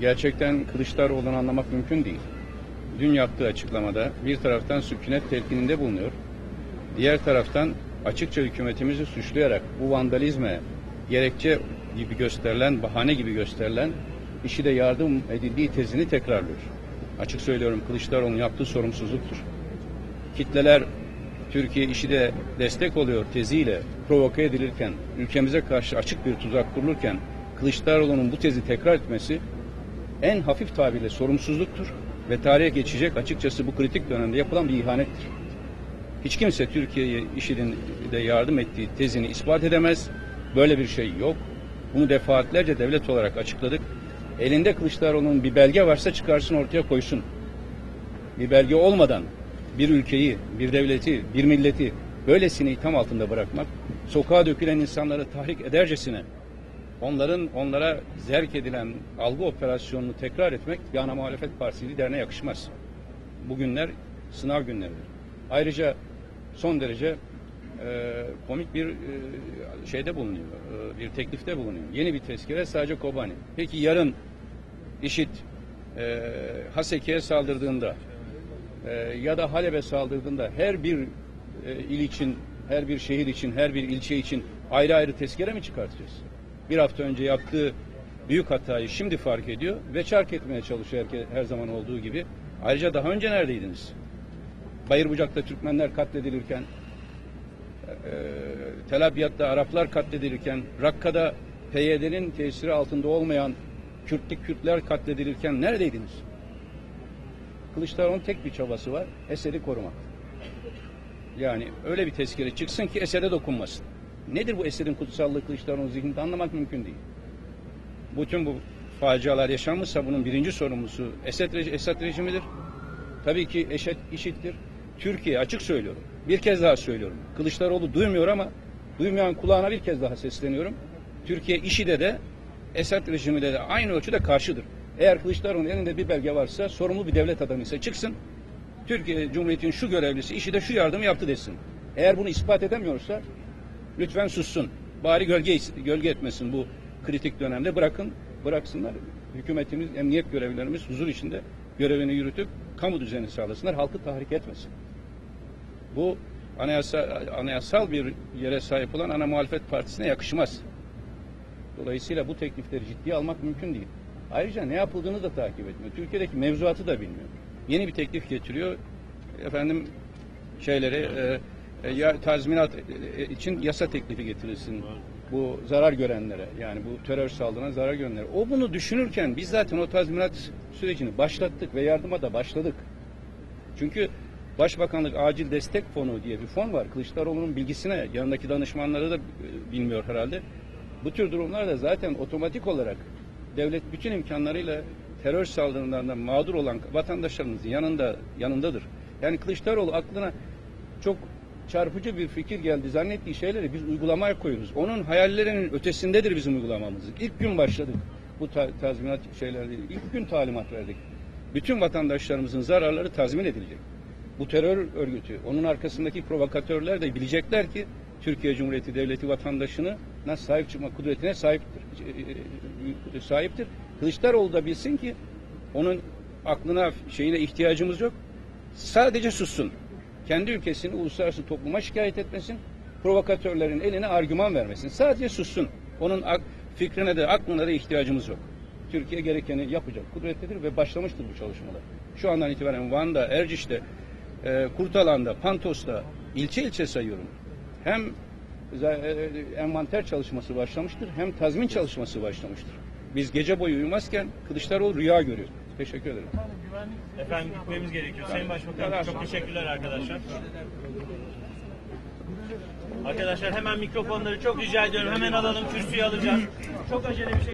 gerçekten Kılıçdaroğlu'nu anlamak mümkün değil. Dün yaptığı açıklamada bir taraftan sükunet telkininde bulunuyor. Diğer taraftan açıkça hükümetimizi suçlayarak bu vandalizme gerekçe gibi gösterilen, bahane gibi gösterilen işi de yardım edildiği tezini tekrarlıyor. Açık söylüyorum Kılıçdaroğlu'nun yaptığı sorumsuzluktur. Kitleler Türkiye işi de destek oluyor teziyle provoke edilirken, ülkemize karşı açık bir tuzak kurulurken Kılıçdaroğlu'nun bu tezi tekrar etmesi en hafif tabirle sorumsuzluktur ve tarihe geçecek açıkçası bu kritik dönemde yapılan bir ihanettir. Hiç kimse Türkiye'ye IŞİD'in de yardım ettiği tezini ispat edemez. Böyle bir şey yok. Bunu defaatlerce devlet olarak açıkladık. Elinde Kılıçdaroğlu'nun bir belge varsa çıkarsın ortaya koysun. Bir belge olmadan bir ülkeyi, bir devleti, bir milleti böylesine itham altında bırakmak, sokağa dökülen insanları tahrik edercesine onların onlara zerk edilen algı operasyonunu tekrar etmek bir ana muhalefet partisi liderine yakışmaz. Bugünler sınav günleridir. Ayrıca son derece e, komik bir e, şeyde bulunuyor, e, bir teklifte bulunuyor. Yeni bir tezkere sadece Kobani. Peki yarın IŞİD e, Haseki'ye saldırdığında e, ya da Halep'e saldırdığında her bir e, il için, her bir şehir için, her bir ilçe için ayrı ayrı tezkere mi çıkartacağız? Bir hafta önce yaptığı büyük hatayı şimdi fark ediyor ve çark etmeye çalışıyor her, her zaman olduğu gibi. Ayrıca daha önce neredeydiniz? Bayırbucak'ta Türkmenler katledilirken, e, Tel Abyad'da Araplar katledilirken, Rakka'da PYD'nin tesiri altında olmayan Kürtlik Kürtler katledilirken neredeydiniz? Kılıçdaroğlu'nun tek bir çabası var, Esed'i korumak. Yani öyle bir tezkere çıksın ki Esed'e dokunmasın. Nedir bu Esed'in kutsallığı Kılıçdaroğlu'nun zihninde anlamak mümkün değil. Bütün bu facialar yaşanmışsa bunun birinci sorumlusu Esed, reji- Esed rejimidir. Tabii ki eşit, işittir. Türkiye açık söylüyorum. Bir kez daha söylüyorum. Kılıçdaroğlu duymuyor ama duymayan kulağına bir kez daha sesleniyorum. Türkiye işide de Esed rejimine de aynı ölçüde karşıdır. Eğer Kılıçdaroğlu'nun elinde bir belge varsa sorumlu bir devlet adamı ise çıksın. Türkiye Cumhuriyeti'nin şu görevlisi işi de şu yardımı yaptı desin. Eğer bunu ispat edemiyorsa lütfen sussun. Bari gölge, gölge etmesin bu kritik dönemde. Bırakın, bıraksınlar. Hükümetimiz, emniyet görevlilerimiz huzur içinde görevini yürütüp kamu düzeni sağlasınlar. Halkı tahrik etmesin. Bu anayasa, anayasal bir yere sahip olan ana muhalefet partisine yakışmaz. Dolayısıyla bu teklifleri ciddiye almak mümkün değil. Ayrıca ne yapıldığını da takip etmiyor. Türkiye'deki mevzuatı da bilmiyor. Yeni bir teklif getiriyor. Efendim şeyleri e, ya tazminat e, için yasa teklifi getirilsin. Bu zarar görenlere yani bu terör saldırına zarar görenlere. O bunu düşünürken biz zaten o tazminat sürecini başlattık ve yardıma da başladık. Çünkü Başbakanlık Acil Destek Fonu diye bir fon var. Kılıçdaroğlu'nun bilgisine yanındaki danışmanları da e, bilmiyor herhalde. Bu tür durumlarda zaten otomatik olarak devlet bütün imkanlarıyla terör saldırılarından mağdur olan vatandaşlarımızın yanında yanındadır. Yani Kılıçdaroğlu aklına çok çarpıcı bir fikir geldi. Zannettiği şeyleri biz uygulamaya koyuyoruz. Onun hayallerinin ötesindedir bizim uygulamamız. İlk gün başladık bu ta- tazminat şeylerle. İlk gün talimat verdik. Bütün vatandaşlarımızın zararları tazmin edilecek. Bu terör örgütü, onun arkasındaki provokatörler de bilecekler ki Türkiye Cumhuriyeti Devleti vatandaşına sahip çıkma kudretine sahiptir. e, sahiptir. Kılıçdaroğlu da bilsin ki onun aklına şeyine ihtiyacımız yok. Sadece sussun. Kendi ülkesini uluslararası topluma şikayet etmesin. Provokatörlerin eline argüman vermesin. Sadece sussun. Onun fikrine de aklına da ihtiyacımız yok. Türkiye gerekeni yapacak kudretlidir ve başlamıştır bu çalışmalar. Şu andan itibaren Van'da, Erciş'te, e, Kurtalan'da, Pantos'ta ilçe ilçe sayıyorum. Hem za- e, envanter çalışması başlamıştır hem tazmin çalışması başlamıştır. Biz gece boyu uyumazken Kılıçdaroğlu rüya görüyor. Teşekkür ederim. Efendim gitmemiz gerekiyor. Sayın Başbakan çok teşekkürler arkadaşlar. Arkadaşlar hemen mikrofonları çok rica ediyorum. Hemen alalım kürsüyü alacağız. Çok acele bir şey.